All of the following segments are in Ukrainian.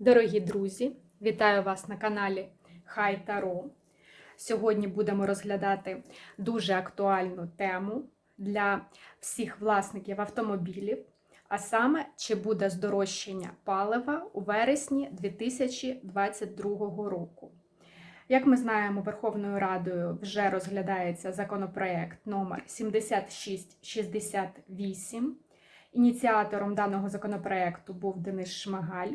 Дорогі друзі, вітаю вас на каналі Хай Таро. Сьогодні будемо розглядати дуже актуальну тему для всіх власників автомобілів, а саме, чи буде здорожчання палива у вересні 2022 року. Як ми знаємо, Верховною Радою вже розглядається законопроект номер 7668. Ініціатором даного законопроекту був Денис Шмигаль.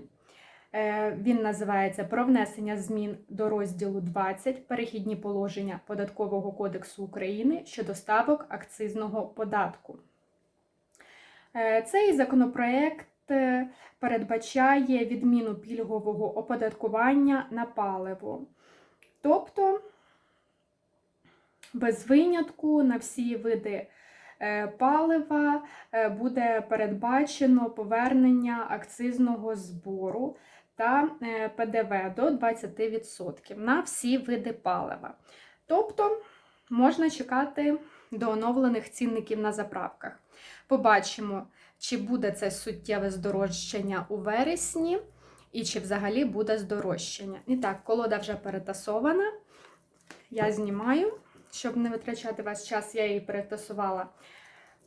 Е, Він називається Про внесення змін до розділу 20 перехідні положення Податкового кодексу України щодо ставок акцизного податку. Е, Цей законопроект е, передбачає відміну пільгового оподаткування на паливо. Тобто, без винятку на всі види палива буде передбачено повернення акцизного збору та е, ПДВ до 20% на всі види палива. Тобто можна чекати до оновлених цінників на заправках. Побачимо, чи буде це суттєве здорожчання у вересні, і чи взагалі буде здорожчання. І так, колода вже перетасована. Я знімаю, щоб не витрачати ваш час, я її перетасувала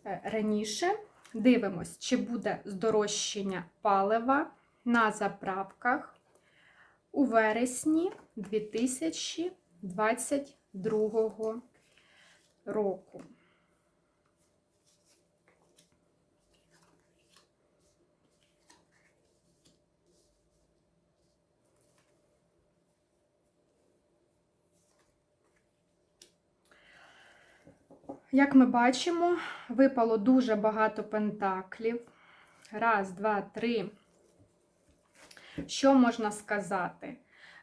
е, раніше. Дивимось, чи буде здорожчання палива на заправках у вересні 2022 року. Як ми бачимо, випало дуже багато пентаклів. Раз, два, три. Що можна сказати?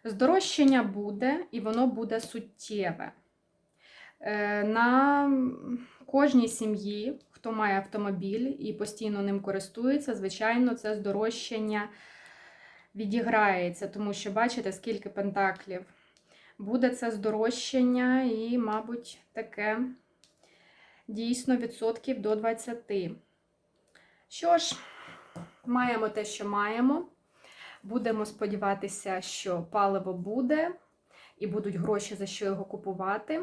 Здорожчання буде, і воно буде суттєве. Е, На кожній сім'ї, хто має автомобіль і постійно ним користується, звичайно, це здорожчання відіграється, тому що бачите, скільки пентаклів. Буде це здорожчання і, мабуть, таке дійсно відсотків до 20. Що ж, маємо те, що маємо. Будемо сподіватися, що паливо буде і будуть гроші, за що його купувати.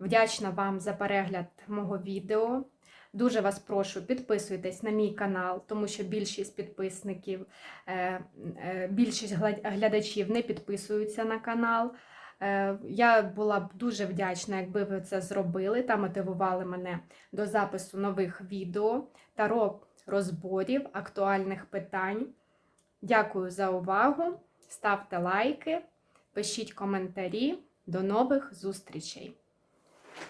Вдячна вам за перегляд мого відео. Дуже вас прошу, підписуйтесь на мій канал, тому що більшість підписників, е, е, більшість глядачів не підписуються на канал. Е, Я була б дуже вдячна, якби ви це зробили та мотивували мене до запису нових відео та розборів актуальних питань. Дякую за увагу. Ставте лайки, пишіть коментарі. До нових зустрічей!